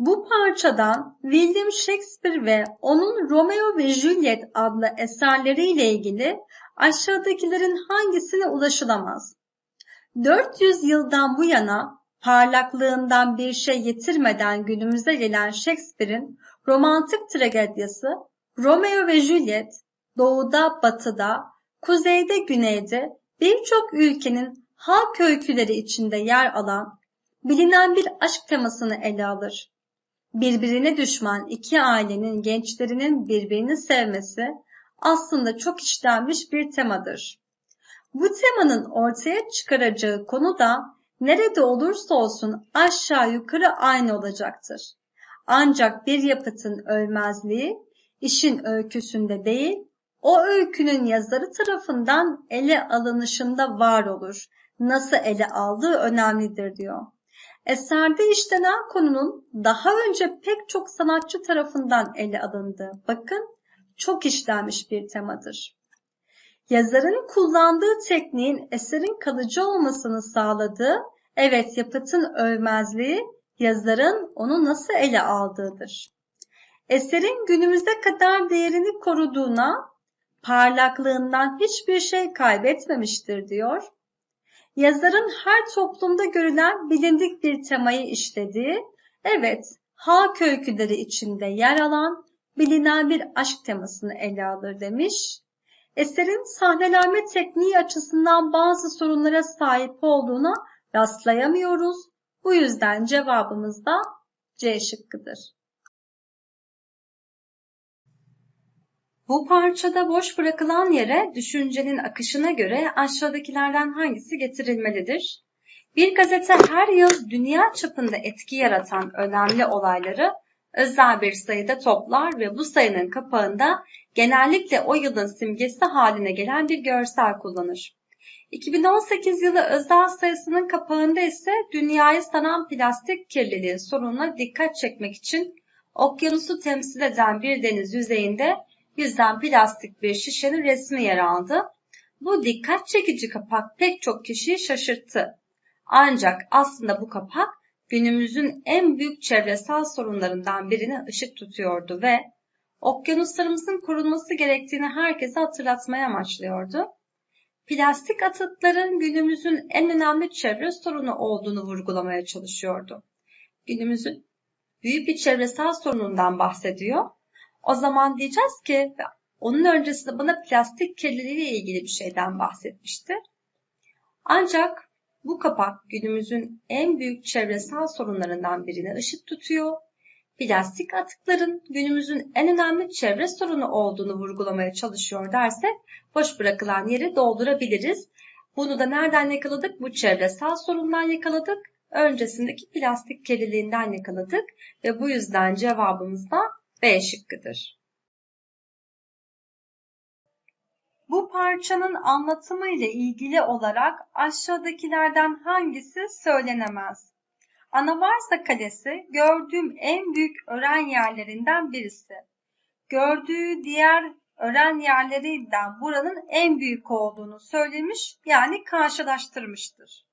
Bu parçadan William Shakespeare ve onun Romeo ve Juliet adlı eserleriyle ilgili aşağıdakilerin hangisine ulaşılamaz? 400 yıldan bu yana parlaklığından bir şey yitirmeden günümüze gelen Shakespeare'in romantik tragedyası Romeo ve Juliet, doğuda, batıda, kuzeyde, güneyde birçok ülkenin halk öyküleri içinde yer alan bilinen bir aşk temasını ele alır. Birbirine düşman iki ailenin gençlerinin birbirini sevmesi aslında çok işlenmiş bir temadır. Bu temanın ortaya çıkaracağı konu da nerede olursa olsun aşağı yukarı aynı olacaktır. Ancak bir yapıtın ölmezliği işin öyküsünde değil, o öykünün yazarı tarafından ele alınışında var olur. Nasıl ele aldığı önemlidir diyor. Eserde işlenen konunun daha önce pek çok sanatçı tarafından ele alındığı, bakın çok işlenmiş bir temadır. Yazarın kullandığı tekniğin eserin kalıcı olmasını sağladığı, evet yapıtın övmezliği, yazarın onu nasıl ele aldığıdır. Eserin günümüze kadar değerini koruduğuna, parlaklığından hiçbir şey kaybetmemiştir diyor. Yazarın her toplumda görülen bilindik bir temayı işlediği, evet halk öyküleri içinde yer alan bilinen bir aşk temasını ele alır demiş. Eserin sahnelenme tekniği açısından bazı sorunlara sahip olduğuna rastlayamıyoruz. Bu yüzden cevabımız da C şıkkıdır. Bu parçada boş bırakılan yere düşüncenin akışına göre aşağıdakilerden hangisi getirilmelidir? Bir gazete her yıl dünya çapında etki yaratan önemli olayları özel bir sayıda toplar ve bu sayının kapağında genellikle o yılın simgesi haline gelen bir görsel kullanır. 2018 yılı özel sayısının kapağında ise dünyayı saran plastik kirliliği sorununa dikkat çekmek için okyanusu temsil eden bir deniz yüzeyinde yüzden plastik bir şişenin resmi yer aldı. Bu dikkat çekici kapak pek çok kişiyi şaşırttı. Ancak aslında bu kapak günümüzün en büyük çevresel sorunlarından birine ışık tutuyordu ve okyanuslarımızın korunması gerektiğini herkese hatırlatmaya amaçlıyordu. Plastik atıkların günümüzün en önemli çevre sorunu olduğunu vurgulamaya çalışıyordu. Günümüzün büyük bir çevresel sorunundan bahsediyor. O zaman diyeceğiz ki onun öncesinde bana plastik kirliliği ile ilgili bir şeyden bahsetmişti. Ancak bu kapak günümüzün en büyük çevresel sorunlarından birine ışık tutuyor. Plastik atıkların günümüzün en önemli çevre sorunu olduğunu vurgulamaya çalışıyor dersek boş bırakılan yeri doldurabiliriz. Bunu da nereden yakaladık? Bu çevresel sorundan yakaladık. Öncesindeki plastik kirliliğinden yakaladık ve bu yüzden cevabımız da B şıkkıdır. Bu parçanın anlatımı ile ilgili olarak aşağıdakilerden hangisi söylenemez? Anavarsa Kalesi gördüğüm en büyük öğren yerlerinden birisi. Gördüğü diğer öğren yerlerinden buranın en büyük olduğunu söylemiş yani karşılaştırmıştır.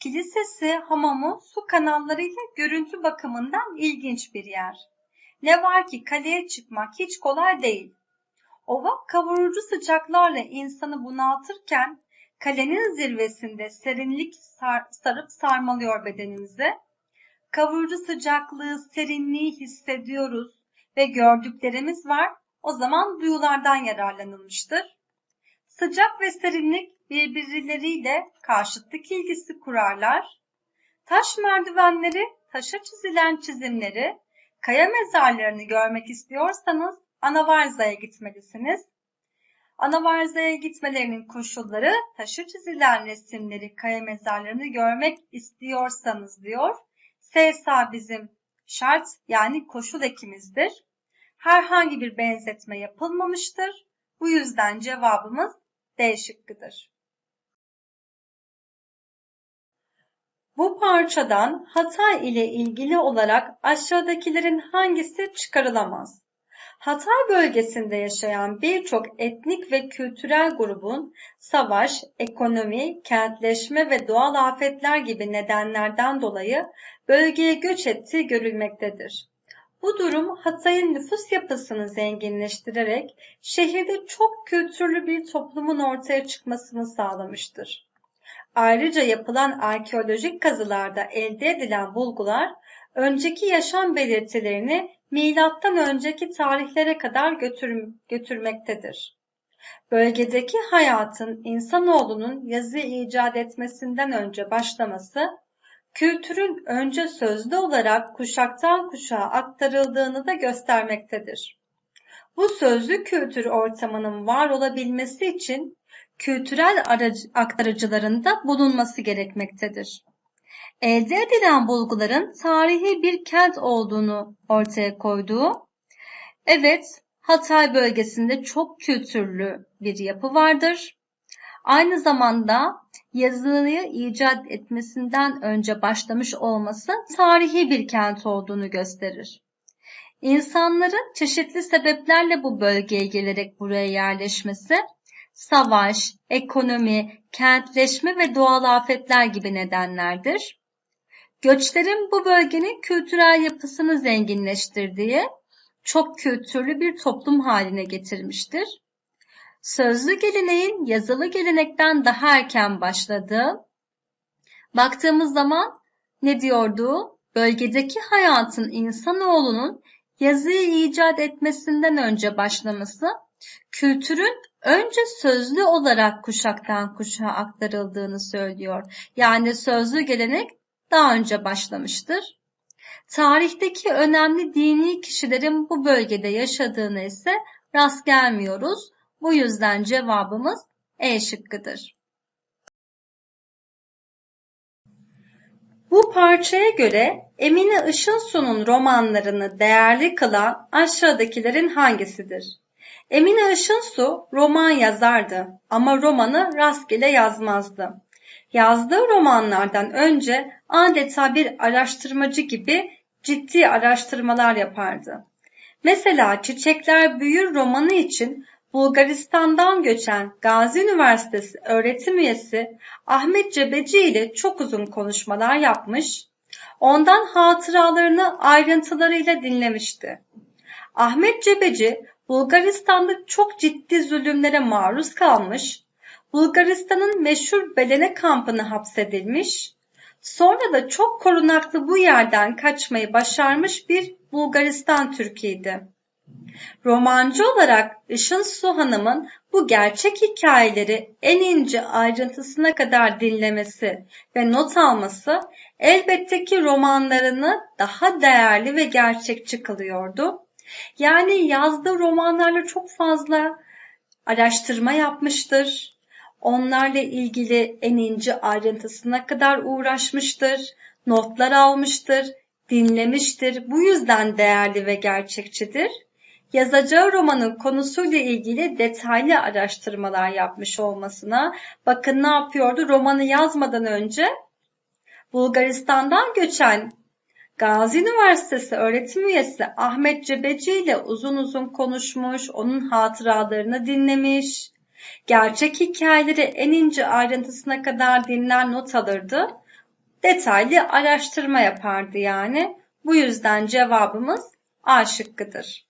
Kilisesi, hamamı su kanallarıyla görüntü bakımından ilginç bir yer. Ne var ki kaleye çıkmak hiç kolay değil. Ova kavurucu sıcaklarla insanı bunaltırken kalenin zirvesinde serinlik sar, sarıp sarmalıyor bedenimizi. Kavurucu sıcaklığı, serinliği hissediyoruz ve gördüklerimiz var. O zaman duyulardan yararlanılmıştır. Sıcak ve serinlik birbirleriyle karşıtlık ilgisi kurarlar. Taş merdivenleri, taşa çizilen çizimleri, kaya mezarlarını görmek istiyorsanız Anavarza'ya gitmelisiniz. Anavarza'ya gitmelerinin koşulları taşı çizilen resimleri, kaya mezarlarını görmek istiyorsanız diyor. Sevsa bizim şart yani koşul ekimizdir. Herhangi bir benzetme yapılmamıştır. Bu yüzden cevabımız D şıkkıdır. Bu parçadan Hatay ile ilgili olarak aşağıdakilerin hangisi çıkarılamaz? Hatay bölgesinde yaşayan birçok etnik ve kültürel grubun savaş, ekonomi, kentleşme ve doğal afetler gibi nedenlerden dolayı bölgeye göç ettiği görülmektedir. Bu durum Hatay'ın nüfus yapısını zenginleştirerek şehirde çok kültürlü bir toplumun ortaya çıkmasını sağlamıştır. Ayrıca yapılan arkeolojik kazılarda elde edilen bulgular önceki yaşam belirtilerini milattan önceki tarihlere kadar götür, götürmektedir. Bölgedeki hayatın insanoğlunun yazı icat etmesinden önce başlaması, kültürün önce sözlü olarak kuşaktan kuşağa aktarıldığını da göstermektedir. Bu sözlü kültür ortamının var olabilmesi için kültürel aktarıcılarında bulunması gerekmektedir. Elde edilen bulguların tarihi bir kent olduğunu ortaya koyduğu, evet Hatay bölgesinde çok kültürlü bir yapı vardır. Aynı zamanda yazıyı icat etmesinden önce başlamış olması tarihi bir kent olduğunu gösterir. İnsanların çeşitli sebeplerle bu bölgeye gelerek buraya yerleşmesi savaş, ekonomi, kentleşme ve doğal afetler gibi nedenlerdir. Göçlerin bu bölgenin kültürel yapısını zenginleştirdiği, çok kültürlü bir toplum haline getirmiştir. Sözlü geleneğin yazılı gelenekten daha erken başladığı, baktığımız zaman ne diyordu? Bölgedeki hayatın insanoğlunun yazıyı icat etmesinden önce başlaması kültürün önce sözlü olarak kuşaktan kuşağa aktarıldığını söylüyor. Yani sözlü gelenek daha önce başlamıştır. Tarihteki önemli dini kişilerin bu bölgede yaşadığını ise rast gelmiyoruz. Bu yüzden cevabımız E şıkkıdır. Bu parçaya göre Emine Işılsu'nun romanlarını değerli kılan aşağıdakilerin hangisidir? Emine Işınsu roman yazardı ama romanı rastgele yazmazdı. Yazdığı romanlardan önce adeta bir araştırmacı gibi ciddi araştırmalar yapardı. Mesela Çiçekler Büyür romanı için Bulgaristan'dan göçen Gazi Üniversitesi öğretim üyesi Ahmet Cebeci ile çok uzun konuşmalar yapmış, ondan hatıralarını ayrıntılarıyla dinlemişti. Ahmet Cebeci Bulgaristan'da çok ciddi zulümlere maruz kalmış, Bulgaristan'ın meşhur Belene kampına hapsedilmiş, sonra da çok korunaklı bu yerden kaçmayı başarmış bir Bulgaristan Türk'üydü. Romancı olarak Işın Su Hanım'ın bu gerçek hikayeleri en ince ayrıntısına kadar dinlemesi ve not alması elbette ki romanlarını daha değerli ve gerçekçi kılıyordu. Yani yazdığı romanlarla çok fazla araştırma yapmıştır. Onlarla ilgili en ince ayrıntısına kadar uğraşmıştır. Notlar almıştır, dinlemiştir. Bu yüzden değerli ve gerçekçidir. Yazacağı romanın konusuyla ilgili detaylı araştırmalar yapmış olmasına bakın ne yapıyordu? Romanı yazmadan önce Bulgaristan'dan göçen Gazi Üniversitesi öğretim üyesi Ahmet Cebeci ile uzun uzun konuşmuş, onun hatıralarını dinlemiş, gerçek hikayeleri en ince ayrıntısına kadar dinler not alırdı. Detaylı araştırma yapardı yani. Bu yüzden cevabımız A şıkkıdır.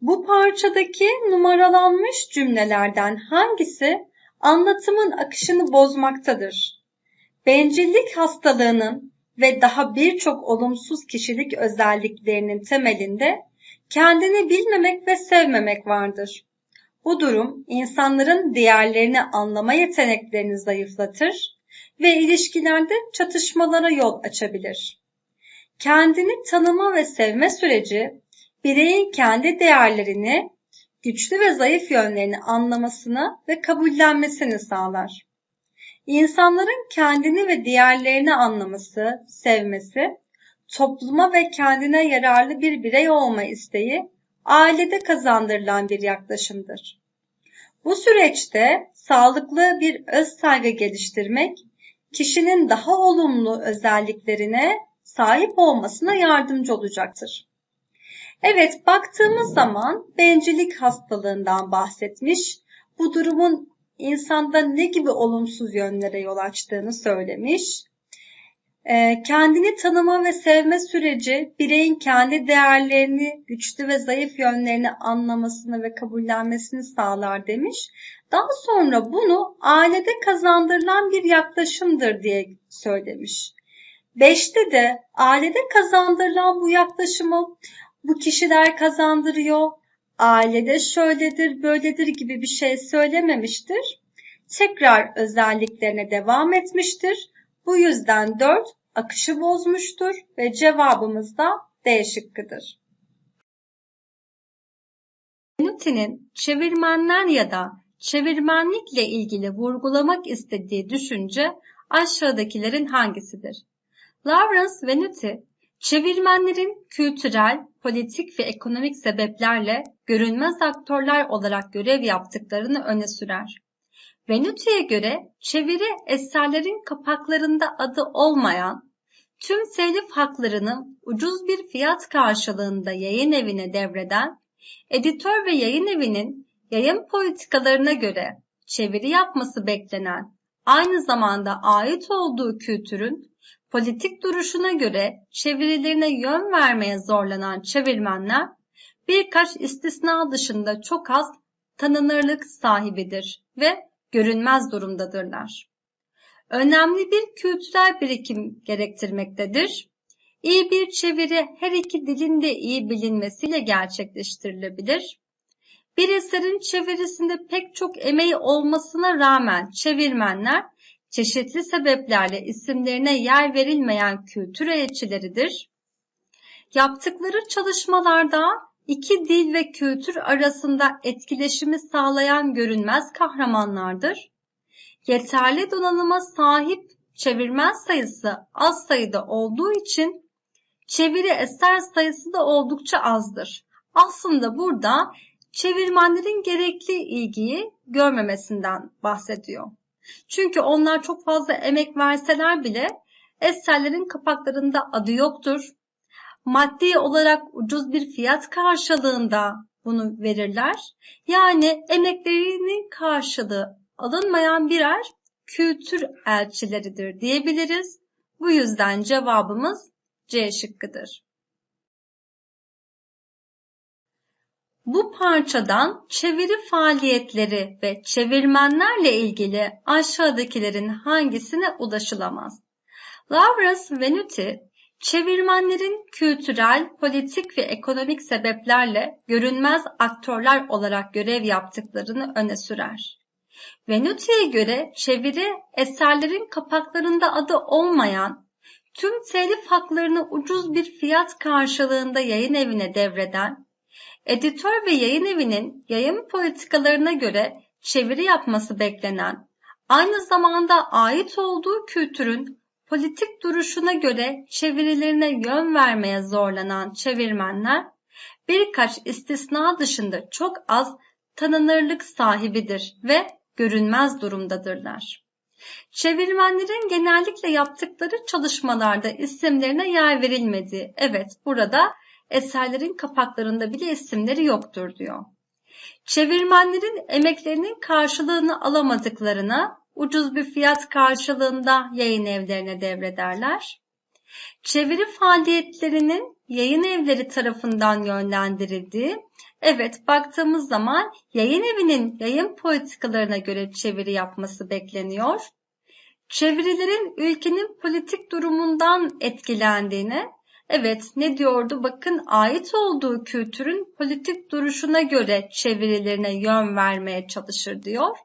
Bu parçadaki numaralanmış cümlelerden hangisi anlatımın akışını bozmaktadır? Bencillik hastalığının ve daha birçok olumsuz kişilik özelliklerinin temelinde kendini bilmemek ve sevmemek vardır. Bu durum insanların diğerlerini anlama yeteneklerini zayıflatır ve ilişkilerde çatışmalara yol açabilir. Kendini tanıma ve sevme süreci bireyin kendi değerlerini, güçlü ve zayıf yönlerini anlamasını ve kabullenmesini sağlar. İnsanların kendini ve diğerlerini anlaması, sevmesi, topluma ve kendine yararlı bir birey olma isteği ailede kazandırılan bir yaklaşımdır. Bu süreçte sağlıklı bir öz saygı geliştirmek, kişinin daha olumlu özelliklerine sahip olmasına yardımcı olacaktır. Evet, baktığımız zaman bencillik hastalığından bahsetmiş. Bu durumun insanda ne gibi olumsuz yönlere yol açtığını söylemiş. Ee, kendini tanıma ve sevme süreci bireyin kendi değerlerini, güçlü ve zayıf yönlerini anlamasını ve kabullenmesini sağlar demiş. Daha sonra bunu ailede kazandırılan bir yaklaşımdır diye söylemiş. Beşte de ailede kazandırılan bu yaklaşımı bu kişiler kazandırıyor, ailede şöyledir, böyledir gibi bir şey söylememiştir. Tekrar özelliklerine devam etmiştir. Bu yüzden 4 akışı bozmuştur ve cevabımız da D şıkkıdır. Benuti'nin çevirmenler ya da çevirmenlikle ilgili vurgulamak istediği düşünce aşağıdakilerin hangisidir? Lawrence Venuti, çevirmenlerin kültürel, politik ve ekonomik sebeplerle görünmez aktörler olarak görev yaptıklarını öne sürer. Venuti'ye göre çeviri eserlerin kapaklarında adı olmayan, tüm telif haklarını ucuz bir fiyat karşılığında yayın evine devreden, editör ve yayın evinin yayın politikalarına göre çeviri yapması beklenen, aynı zamanda ait olduğu kültürün politik duruşuna göre çevirilerine yön vermeye zorlanan çevirmenler birkaç istisna dışında çok az tanınırlık sahibidir ve görünmez durumdadırlar. Önemli bir kültürel birikim gerektirmektedir. İyi bir çeviri her iki dilin de iyi bilinmesiyle gerçekleştirilebilir. Bir eserin çevirisinde pek çok emeği olmasına rağmen çevirmenler çeşitli sebeplerle isimlerine yer verilmeyen kültür elçileridir. Yaptıkları çalışmalarda iki dil ve kültür arasında etkileşimi sağlayan görünmez kahramanlardır. Yeterli donanıma sahip çevirmen sayısı az sayıda olduğu için çeviri eser sayısı da oldukça azdır. Aslında burada çevirmenlerin gerekli ilgiyi görmemesinden bahsediyor. Çünkü onlar çok fazla emek verseler bile eserlerin kapaklarında adı yoktur. Maddi olarak ucuz bir fiyat karşılığında bunu verirler. Yani emeklerinin karşılığı alınmayan birer kültür elçileridir diyebiliriz. Bu yüzden cevabımız C şıkkıdır. Bu parçadan çeviri faaliyetleri ve çevirmenlerle ilgili aşağıdakilerin hangisine ulaşılamaz? Lawrence Venuti, çevirmenlerin kültürel, politik ve ekonomik sebeplerle görünmez aktörler olarak görev yaptıklarını öne sürer. Venuti'ye göre çeviri eserlerin kapaklarında adı olmayan, tüm telif haklarını ucuz bir fiyat karşılığında yayın evine devreden editör ve yayın evinin yayın politikalarına göre çeviri yapması beklenen, aynı zamanda ait olduğu kültürün politik duruşuna göre çevirilerine yön vermeye zorlanan çevirmenler birkaç istisna dışında çok az tanınırlık sahibidir ve görünmez durumdadırlar. Çevirmenlerin genellikle yaptıkları çalışmalarda isimlerine yer verilmediği, evet burada eserlerin kapaklarında bile isimleri yoktur diyor. Çevirmenlerin emeklerinin karşılığını alamadıklarına ucuz bir fiyat karşılığında yayın evlerine devrederler. Çeviri faaliyetlerinin yayın evleri tarafından yönlendirildiği, evet baktığımız zaman yayın evinin yayın politikalarına göre çeviri yapması bekleniyor. Çevirilerin ülkenin politik durumundan etkilendiğine Evet ne diyordu? Bakın ait olduğu kültürün politik duruşuna göre çevirilerine yön vermeye çalışır diyor.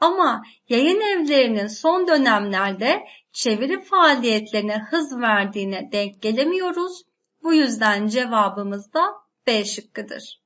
Ama yayın evlerinin son dönemlerde çeviri faaliyetlerine hız verdiğine denk gelemiyoruz. Bu yüzden cevabımız da B şıkkıdır.